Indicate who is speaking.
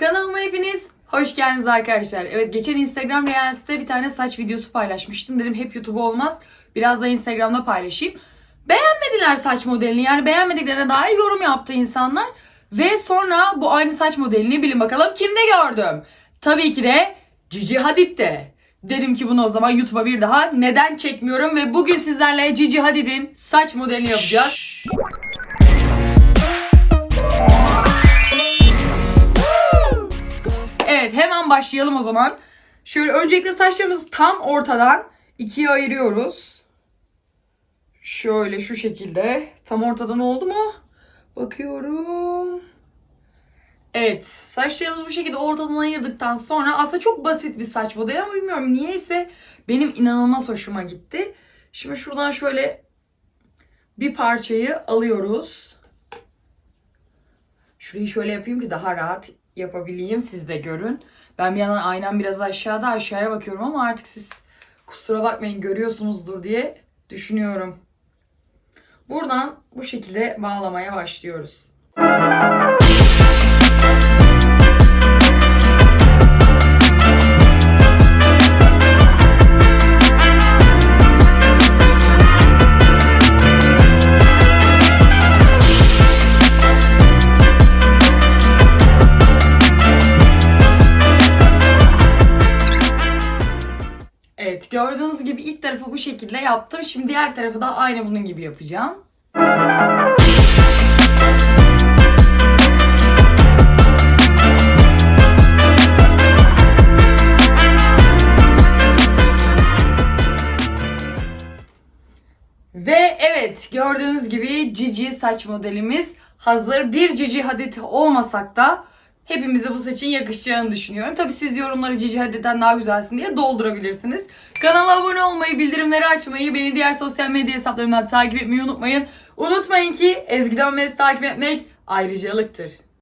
Speaker 1: Kanalıma hepiniz hoş geldiniz arkadaşlar. Evet geçen Instagram Reels'te bir tane saç videosu paylaşmıştım. Dedim hep YouTube olmaz. Biraz da Instagram'da paylaşayım. Beğenmediler saç modelini. Yani beğenmediklerine dair yorum yaptı insanlar. Ve sonra bu aynı saç modelini bilin bakalım kimde gördüm? Tabii ki de Cici Hadid'de. Dedim ki bunu o zaman YouTube'a bir daha neden çekmiyorum ve bugün sizlerle Cici Hadid'in saç modelini yapacağız. Başlayalım o zaman. Şöyle öncelikle saçlarımızı tam ortadan ikiye ayırıyoruz. Şöyle şu şekilde. Tam ortadan oldu mu? Bakıyorum. Evet saçlarımızı bu şekilde ortadan ayırdıktan sonra aslında çok basit bir saç modeli ama bilmiyorum niyeyse benim inanılmaz hoşuma gitti. Şimdi şuradan şöyle bir parçayı alıyoruz. Şurayı şöyle yapayım ki daha rahat yapabileyim siz de görün. Ben bir yandan aynen biraz aşağıda aşağıya bakıyorum ama artık siz kusura bakmayın görüyorsunuzdur diye düşünüyorum. Buradan bu şekilde bağlamaya başlıyoruz. Gördüğünüz gibi ilk tarafı bu şekilde yaptım. Şimdi diğer tarafı da aynı bunun gibi yapacağım. Ve evet gördüğünüz gibi Cici saç modelimiz hazır. Bir Cici Hadid olmasak da hepimize bu saçın yakışacağını düşünüyorum. Tabi siz yorumları Cici Hadid'den daha güzelsin diye doldurabilirsiniz. Kanala abone olmayı, bildirimleri açmayı, beni diğer sosyal medya hesaplarımdan takip etmeyi unutmayın. Unutmayın ki Ezgi Dönmez'i takip etmek ayrıcalıktır.